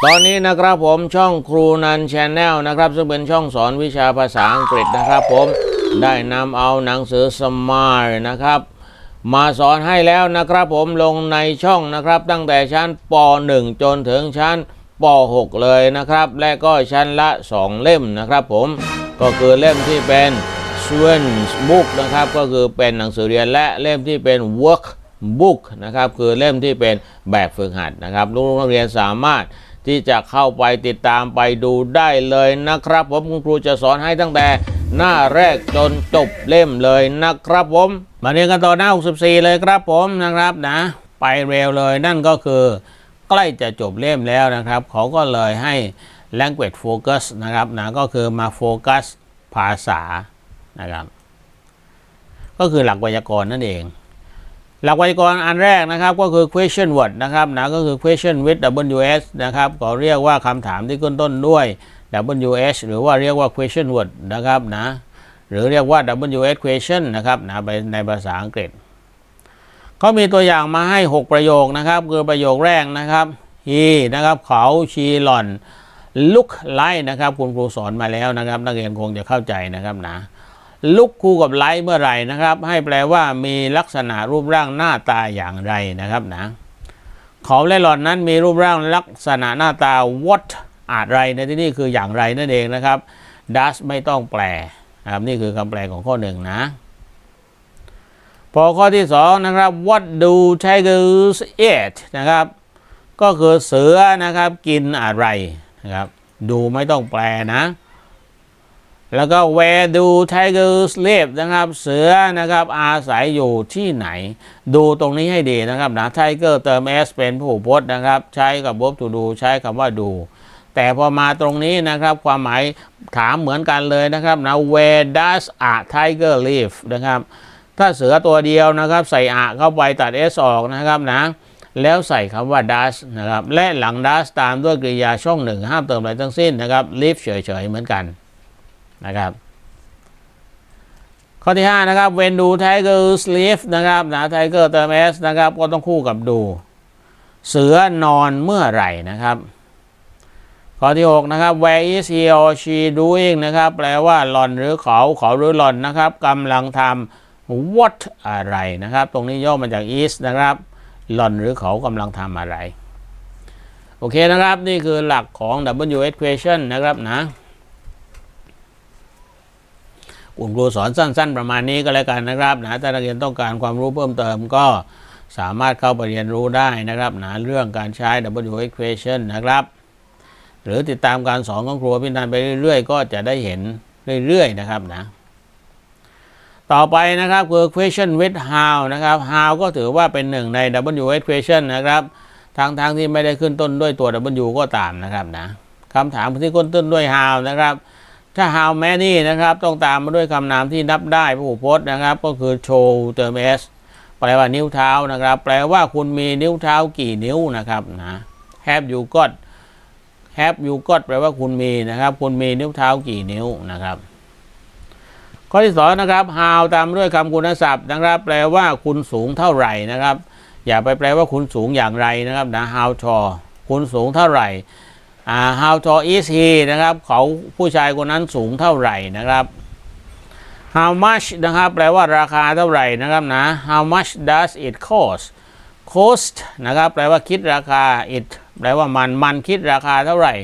ตอนนี้นะครับผมช่องครูนันชแนลนะครับ ซึ่งเป็นช่องสอนวิชาภาษาอังกฤษนะครับผมได้นำเอาหนังสือสมายนะครับ มาสอนให้แล้วนะครับผมลงในช่องนะครับ ตั้งแต่ชั้นป .1 จนถึงชั้นป .6 เลยนะครับ และก็ชั้นละ 2 เล่มนะครับผมก็คือเล่มที่เป็น s w e n s book นะครับก็คือเป็นหนังสือเรียนและเล่มที่เป็น work book นะครับคือเล่มที่เป็นแบบฝึกหัดนะครับลูกนักเรียนสามารถ ที่จะเข้าไปติดตามไปดูได้เลยนะครับ ผมคุณครูจะสอนให้ตั้งแต่หน้าแรกจนจบเล่มเลยนะครับผม มาเรียนกันต่อหน้า 64 เลยครับผมนะครับนะ ไปเร็วเลยนั่นก็คือใกล้จะจบเล่มแล้วนะครับ เขาก็เลยให้ language focus นะครับนะก็คือมาโฟกัสภาษานะครับ ก็คือหลักไวยากรณ์นั่นเอง หลักไวยากรณ์อันแรกนะครับก็คือ question word นะครับนะก็คือ question with ws นะครับก็เรียกว่าคำถามที่ขึ้นต้นด้วย ws หรือว่าเรียกว่า question word นะครับนะหรือเรียกว่า ws question นะครับนะไปในภาษาอังกฤษเขามีตัวอย่างมาให้ 6 ประโยคนะครับ คือประโยคแรกนะครับ he นะครับเขา she หล่อน look like นะครับคุณครูสอนมาแล้วนะครับ นักเรียนคงจะเข้าใจนะครับนะ ลุกคู่กับไลท์เมื่อไหร่นะครับ ให้แปลว่ามีลักษณะรูปร่างหน้าตาอย่างไรนะครับนะเขาและหล่อนนั้นมีรูปร่างลักษณะหน้าตา what อะไรในที่นี้คืออย่างไรนั่นเองนะครับ does ไม่ต้องแปลนะครับนี่คือคำแปลของข้อหนึ่งนะ พอข้อที่สองนะครับ what do tigers eat นะครับ ก็คือเสือนะครับกินอะไรนะครับ ดูไม่ต้องแปลนะ แล้วก็ where do tigers live นะครับ เสือนะครับอาศัยอยู่ที่ไหน ดูตรงนี้ให้ดีนะครับนะ tiger เติม s เป็นผู้พจน์นะครับ ใช้กับ verb to do ใช้คำว่าดู แต่พอมาตรงนี้นะครับ ความหมายถามเหมือนกันเลยนะครับนะ where does a tiger live นะครับ ถ้าเสือตัวเดียวนะครับใส่อะเข้าไปตัด s ออกนะครับนะแล้วใส่คำว่า does นะครับ และหลัง does ตามด้วยกริยาช่องหนึ่งห้ามเติมอะไรทั้งสิ้นนะครับ live เฉยๆเหมือนกัน นะครับ ข้อที่ 5 นะครับ when do tiger sleep นะครับนะ tiger เติม s นะครับ ก็ต้องคู่กับดู เสือนอนเมื่อไหร่นะครับ ข้อที่ 6 นะครับ where is he or she doing นะครับ แปลว่าหลอนหรือเขาเขาหรือหลอนนะครับกำลังทำ what อะไรนะครับ ตรงนี้ย่อมาจาก is นะครับหลอนหรือเขากำลังทำอะไร โอเคนะครับ นี่คือหลักของ WH question นะครับนะ คุณครูสอนสั้น ๆ ประมาณนี้ก็แล้วกันนะครับนะถ้านักเรียนต้องการความรู้เพิ่มเติมก็สามารถเข้าไปเรียนรู้ได้นะครับนะเรื่องการใช้ W equation นะครับ หรือติดตามการสอนของครูพินันไปเรื่อย ๆ ก็จะได้เห็นเรื่อย ๆ นะครับนะต่อไปนะครับคือ question with how นะครับ how ก็ถือว่าเป็นหนึ่งใน W equation นะครับทั้งๆทที่ไม่ได้ขึ้นต้นด้วยตัว W ก็ตามนะครับนะคำถามที่ขึ้นต้นด้วย how นะครับ ถ้า how many นะครับ ต้องตามมาด้วยคำนามที่นับได้ผู้พจน์นะครับ ก็คือ show เติม s แปลว่านิ้วเท้านะครับ แปลว่าคุณมีนิ้วเท้ากี่นิ้วนะครับนะ have you got have you got แปลว่าคุณมีนะครับ คุณมีนิ้วเท้ากี่นิ้วนะครับ ข้อที่สองนะครับ how ตามด้วยคำคุณศัพท์นะครับ แปลว่าคุณสูงเท่าไหร่นะครับ อย่าไปแปลว่าคุณสูงอย่างไรนะครับนะ how tall คุณสูงเท่าไหร่ อ่า how tall is he นะครับเขาผู้ชายคนนั้นสูงเท่าไหร่นะครับ how much นะครับ แปลว่าราคาเท่าไหร่นะครับนะ how much does it cost cost นะครับ แปลว่าคิดราคา it แปลว่ามัน มันคิดราคาเท่าไหร่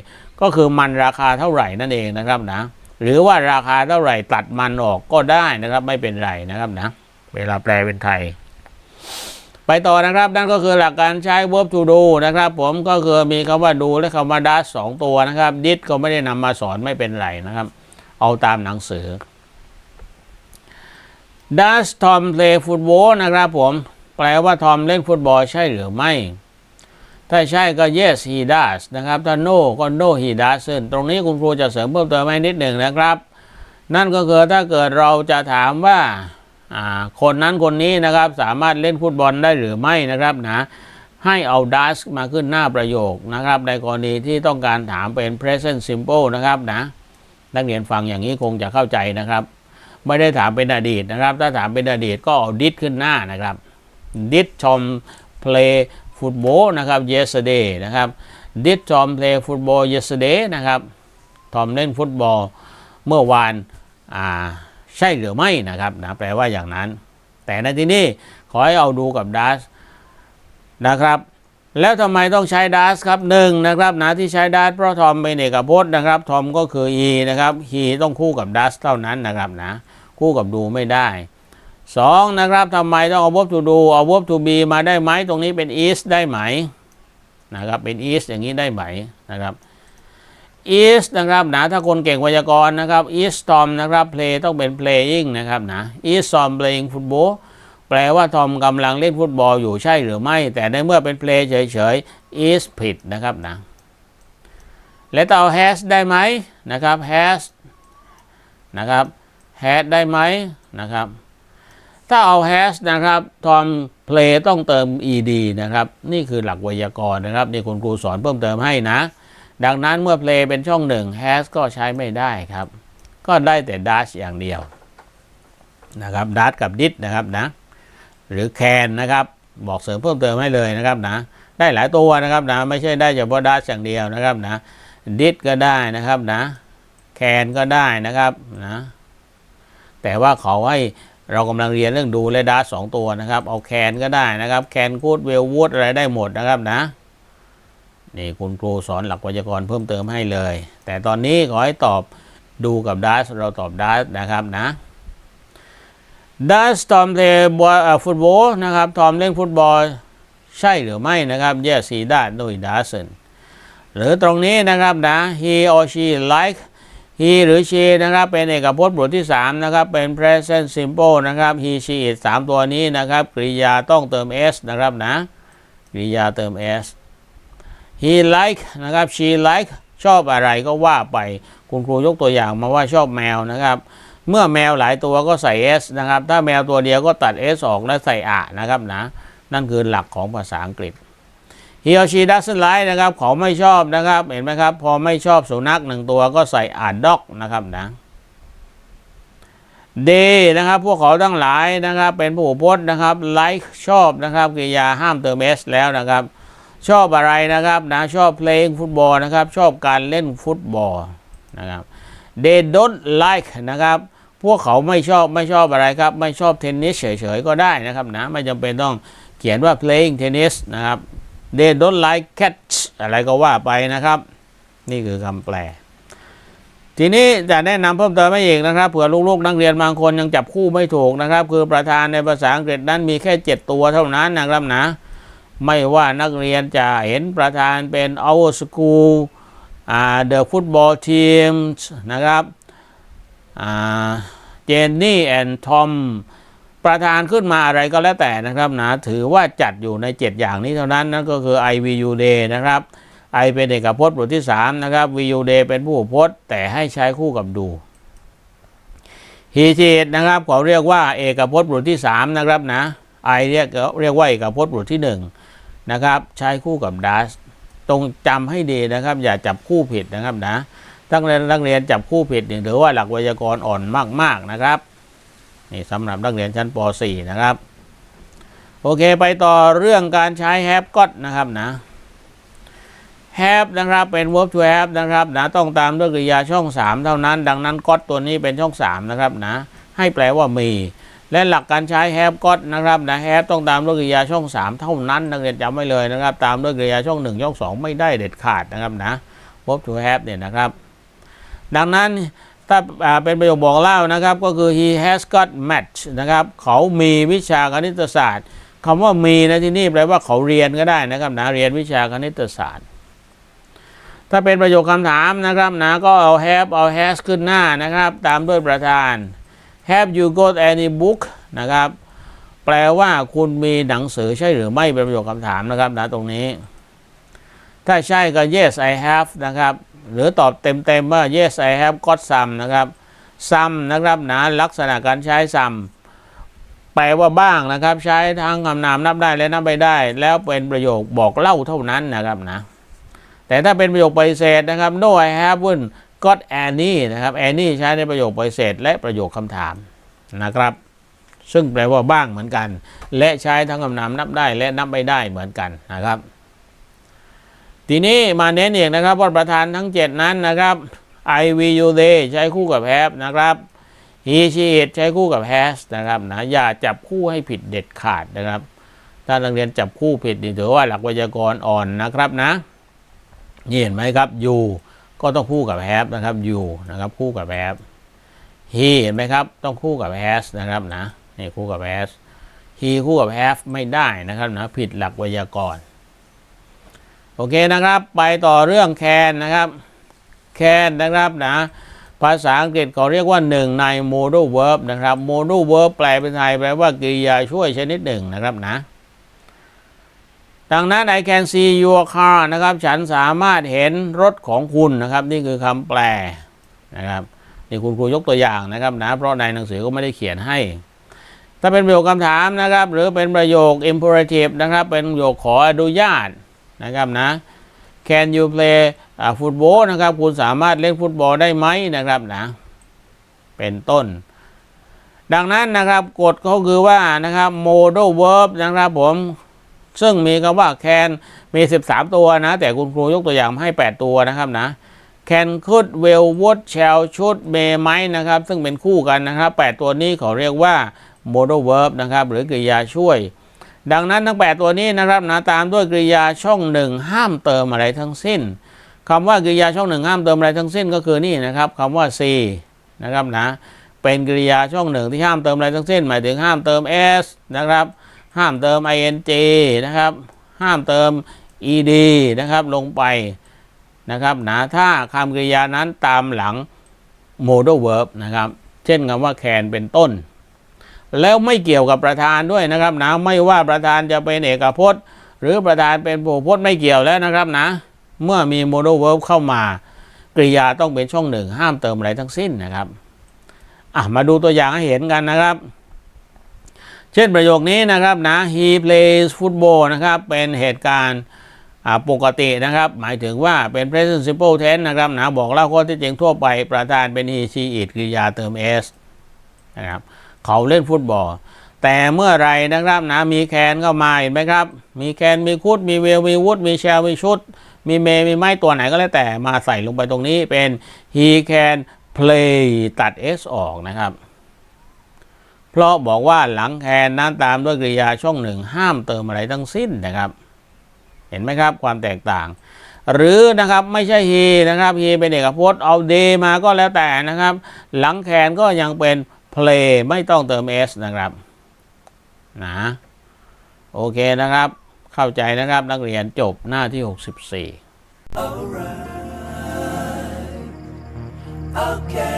ก็คือมันราคาเท่าไหร่นั่นเองนะครับนะ หรือว่าราคาเท่าไหร่ตัดมันออกก็ได้นะครับ ไม่เป็นไรนะครับนะ เวลาแปลเป็นไทย ไปต่อนะครับนั่นก็คือหลักการใช้ verb to do นะครับผมก็คือมีคำว่าดูและคำว่า does สองตัวนะครับ did ก็ไม่ได้นำมาสอนไม่เป็นไรนะครับ เอาตามหนังสือ does Tom play football นะครับผม แปลว่าทอมเล่นฟุตบอลใช่หรือไม่ ถ้าใช่ก็ yes he does นะครับ ถ้า no ก็ no he doesn't ตรงนี้คุณครูจะเสริมเพิ่มเติมให้นิดหนึ่งนะครับ นั่นก็คือถ้าเกิดเราจะถามว่า คนนั้นคนนี้นะครับสามารถเล่นฟุตบอลได้หรือไม่นะครับนะให้เอา does มาขึ้นหน้าประโยคนะครับ ในกรณีที่ต้องการถามเป็น present simple นะครับนะนักเรียนฟังอย่างนี้คงจะเข้าใจนะครับ ไม่ได้ถามเป็นอดีตนะครับ ถ้าถามเป็นอดีตก็เอา did ขึ้นหน้านะครับ did Tom play football นะครับ yesterday นะครับ did Tom play football yesterday นะครับทอมเล่นฟุตบอลเมื่อวานอ่า ใช่หรือไม่นะครับนะแปลว่าอย่างนั้น แต่ในที่นี้ขอให้เอาดูกับ does นะครับแล้วทำไมต้องใช้ does ครับหนึ่งนะครับนะที่ใช้ does เพราะทอมเป็นเอกพจน์นะครับทอมก็คือ e นะครับ he ต้องคู่กับ does เท่านั้นนะครับนะคู่กับดูไม่ได้สองนะครับทำไมต้องเอา verb to do เอา verb to be มาได้ไหมตรงนี้เป็น is ได้ไหมนะครับเป็น is อย่างนี้ได้ไหมนะครับ is นะครับนะถ้าคนเก่งไวยากรณ์นะครับ is Tom นะครับ play ต้องเป็น playing นะครับนะ is Tom playing football แปลว่าทอมกำลังเล่นฟุตบอลอยู่ใช่หรือไม่ แต่ในเมื่อเป็น play เฉยๆ is ผิดนะครับนะแล้วจะเอา has ได้ไหมนะครับ has นะครับ has ได้ไหมนะครับ ถ้าเอา has นะครับทอม play ต้องเติม ed นะครับ นี่คือหลักไวยากรณ์นะครับนี่คุณครูสอนเพิ่มเติมให้นะ ดังนั้นเมื่อ play เป็นช่องหนึ่ง has ก็ใช้ไม่ได้ครับ ก็ได้แต่ dash อย่างเดียวนะครับ dash กับ did นะครับนะ หรือ can นะครับ บอกเสริมเพิ่มเติมให้เลยนะครับนะ ได้หลายตัวนะครับนะ ไม่ใช่ได้เฉพาะ dash อย่างเดียวนะครับนะ did ก็ได้นะครับนะ can ก็ได้นะครับนะ แต่ว่าขาให้เรากำลังเรียนเรื่องดูและ dash สองตัวนะครับ เอา can ก็ได้นะครับ can good will would อะไรได้หมดนะครับนะ นี่คุณครูสอนหลักไวยากรณ์เพิ่มเติมให้เลย แต่ตอนนี้ขอให้ตอบดูกับดัสเราตอบดัสนะครับนะดัสทอมเพลย์บอลฟุตบอลนะครับทอมเล่นฟุตบอลใช่หรือไม่นะครับ yes he does no he doesn't หรือตรงนี้นะครับนะ he or she like he หรือ she นะครับ เป็นเอกพจน์บทที่ 3 นะครับ เป็น present simple นะครับ he she it สามตัวนี้นะครับ กริยาต้องเติม s นะครับนะ กริยาเติม s he like นะครับ she like ชอบอะไรก็ว่าไปคุณครูยกตัวอย่างมาว่าชอบแมวนะครับ เมื่อแมวหลายตัวก็ใส่ s นะครับ ถ้าแมวตัวเดียวก็ตัด s ออกและใส่อะนะครับนะนั่นคือหลักของภาษาอังกฤษ he or she doesn't like นะครับเขาไม่ชอบนะครับเห็นไหมครับ พอไม่ชอบสุนัขหนึ่งตัวก็ใส่ a dog นะครับนะ they นะครับพวกเขาทั้งหลายนะครับเป็นผู้พจน์นะครับ like ชอบนะครับกริยาห้ามเติม s แล้วนะครับ ชอบอะไรนะครับนะชอบ playing ฟุตบอลนะครับ ชอบการเล่นฟุตบอลนะครับ they don't like นะครับ พวกเขาไม่ชอบไม่ชอบอะไรครับ ไม่ชอบเทนนิสเฉยๆก็ได้นะครับนะไม่จำเป็นต้องเขียนว่า playing tennis นะครับ they don't like cats อะไรก็ว่าไปนะครับ นี่คือคำแปล ทีนี้จะแนะนำเพิ่มเติมให้อีกนะครับเผื่อลูกๆ นักเรียนบางคนยังจับคู่ไม่ถูกนะครับ คือประธานในภาษาอังกฤษนั้นมีแค่ 7 ตัวเท่านั้นนะครับนะ ไม่ว่านักเรียนจะเห็นประธานเป็น our school อ่า the football team นะครับเจนนี่แอนทอมประธานขึ้นมาอะไรก็แล้วแต่นะครับนะถือว่าจัดอยู่ใน 7 อย่างนี้เท่านั้นนั่นก็คือ I V U day นะครับ I เป็นเอกพจน์บทที่ 3 นะครับ V U day เป็นผู้พจน์ แต่ให้ใช้คู่กับดู He she it นะครับเขาเรียกว่าเอกพจน์บทที่ 3 นะครับนะ I เรียกเรียกว่าเอกพจน์บทที่ 1 นะครับใช้คู่กับ does ตรงจำให้ดีนะครับ อย่าจับคู่ผิดนะครับนะตั้งแต่นักเรียนจับคู่ผิดนี่ถือว่าหลักไวยากรณ์อ่อนมากๆนะครับนี่สำหรับนักเรียนชั้นป .4 นะครับ โอเคไปต่อเรื่องการใช้ have got นะครับนะ have นะครับเป็น verb to have นะครับนะต้องตามด้วยกริยาช่อง 3 เท่านั้น ดังนั้น got ตัวนี้เป็นช่อง 3 นะครับนะให้แปลว่ามี และหลักการใช้ have got นะครับนะ have ต้องตามด้วยกริยาช่อง 3 เท่านั้นนักเรียนจำไว้เลยนะครับ ตามด้วยกริยาช่อง 1 ช่อง 2 ไม่ได้เด็ดขาดนะครับนะ verb to have เนี่ยนะครับ ดังนั้นถ้าเป็นประโยคบอกเล่านะครับ ก็คือ he has got match นะครับ เขามีวิชาคณิตศาสตร์คำว่ามีนะที่นี่แปลว่าเขาเรียนก็ได้นะครับนะเรียนวิชาคณิตศาสตร์ ถ้าเป็นประโยคคำถามนะครับนะก็เอา have เอา has ขึ้นหน้านะครับ ตามด้วยประธาน have you got any book นะครับ แปลว่าคุณมีหนังสือใช่หรือไม่เป็นประโยคคำถามนะครับนะตรงนี้ ถ้าใช่ก็ yes I have นะครับ หรือตอบเต็มๆว่า yes I have got some นะครับ some นะครับนะลักษณะการใช้ some แปลว่าบ้างนะครับ ใช้ทั้งคำนามนับได้และนับไม่ได้ แล้วเป็นประโยคบอกเล่าเท่านั้นนะครับนะแต่ถ้าเป็นประโยคปฏิเสธนะครับ no I haven't got any นะครับ any ใช้ในประโยคปฏิเสธและประโยคคำถามนะครับ ซึ่งแปลว่าบ้างเหมือนกัน และใช้ทั้งคำนามนับได้และนับไม่ได้เหมือนกันนะครับ ทีนี้มาเน้นอีกนะครับว่าประธานทั้ง 7 นั้นนะครับ I V U they ใช้คู่กับ have นะครับ he she it ใช้คู่กับ has นะครับนะอย่าจับคู่ให้ผิดเด็ดขาดนะครับ ถ้านักเรียนจับคู่ผิดนี่ถือว่าหลักไวยากรณ์อ่อนนะครับนะนี่เห็นไหมครับ you ก็ต้องคู่กับ have นะครับ you นะครับคู่กับ have he เห็นไหมครับ ต้องคู่กับ has นะครับนะนี่คู่กับ has he คู่กับ have ไม่ได้นะครับนะผิดหลักไวยากรณ์โอเคนะครับ ไปต่อเรื่องแคนนะครับแคนนะครับนะภาษาอังกฤษเขาเรียกว่าหนึ่งใน modal verb นะครับ modal verb แปลเป็นไทยแปลว่า กริยาช่วยชนิดหนึ่งนะครับนะ ดังนั้น I can see your car นะครับ ฉันสามารถเห็นรถของคุณนะครับ นี่คือคำแปลนะครับนี่คุณครูยกตัวอย่างนะครับนะเพราะในหนังสือก็ไม่ได้เขียนให้ ถ้าเป็นประโยคคำถามนะครับ หรือเป็นประโยค imperative นะครับ เป็นประโยคขออนุญาตนะครับนะ Can you play ฟุตบอลนะครับ คุณสามารถเล่นฟุตบอลได้ไหมนะครับนะ เป็นต้น ดังนั้นนะครับกฎเขาคือว่านะครับ modal verb นะครับผม ซึ่งมีคำว่า can มี 13 ตัวนะ แต่คุณครูยกตัวอย่างมาให้ 8 ตัวนะครับนะ can could will would shall should may might นะครับ ซึ่งเป็นคู่กันนะครับ8ตัวนี้เขาเรียกว่า modal verb นะครับ หรือกริยาช่วย ดังนั้นทั้ง 8 ตัวนี้นะครับนะตามด้วยกริยาช่องหนึ่งห้ามเติมอะไรทั้งสิ้นคำว่ากริยาช่องหนึ่งห้ามเติมอะไรทั้งสิ้นก็คือนี่นะครับคำว่า c นะครับนะเป็นกริยาช่องหนึ่งที่ห้ามเติมอะไรทั้งสิ้น หมายถึงห้ามเติม s นะครับ ห้ามเติม ing นะครับ ห้ามเติม ed นะครับ ลงไปนะครับหนะถ้าคำกริยานั้นตามหลัง modal verb นะครับ เช่นคำว่า can เป็นต้น แล้วไม่เกี่ยวกับประธานด้วยนะครับนะไม่ว่าประธานจะเป็นเอกพจน์ หรือประธานเป็นผู้พจน์ไม่เกี่ยวแล้วนะครับนะ เมื่อมี modal verb เข้ามากริยาต้องเป็นช่องหนึ่งห้ามเติมอะไรทั้งสิ้นนะครับอะมาดูตัวอย่างให้เห็นกันนะครับ เช่นประโยคนี้นะครับนะ he plays football นะครับเป็นเหตุการณ์ปกตินะครับ หมายถึงว่าเป็น present simple tense นะครับนะบอกเล่าข้อเที่จริงทั่วไปประธานเป็น he she it กริยาเติม s นะครับเขาเล่นฟุตบอล แต่เมื่อไรนะครับนะมีแคนเข้ามาเห็นไหมครับ มีแคนมีคุดมีเวลมีวุฒมีแชลมีชุด มีเมมีไม้ตัวไหนก็แล้วแต่มาใส่ลงไปตรงนี้เป็น he can play ตัด s ออกนะครับ เพราะบอกว่าหลังแคนนั้นตามด้วยกริยาช่องหนึ่งห้ามเติมอะไรทั้งสิ้นนะครับ เห็นไหมครับความแตกต่าง หรือนะครับไม่ใช่ he นะครับ he เป็นเอกพจน์เอา day มาก็แล้วแต่นะครับ หลังแคนก็ยังเป็น play ไม่ต้องเติม s นะครับนะโอเคนะครับ เข้าใจนะครับนักเรียนจบหน้าที่ 64 Okay, okay.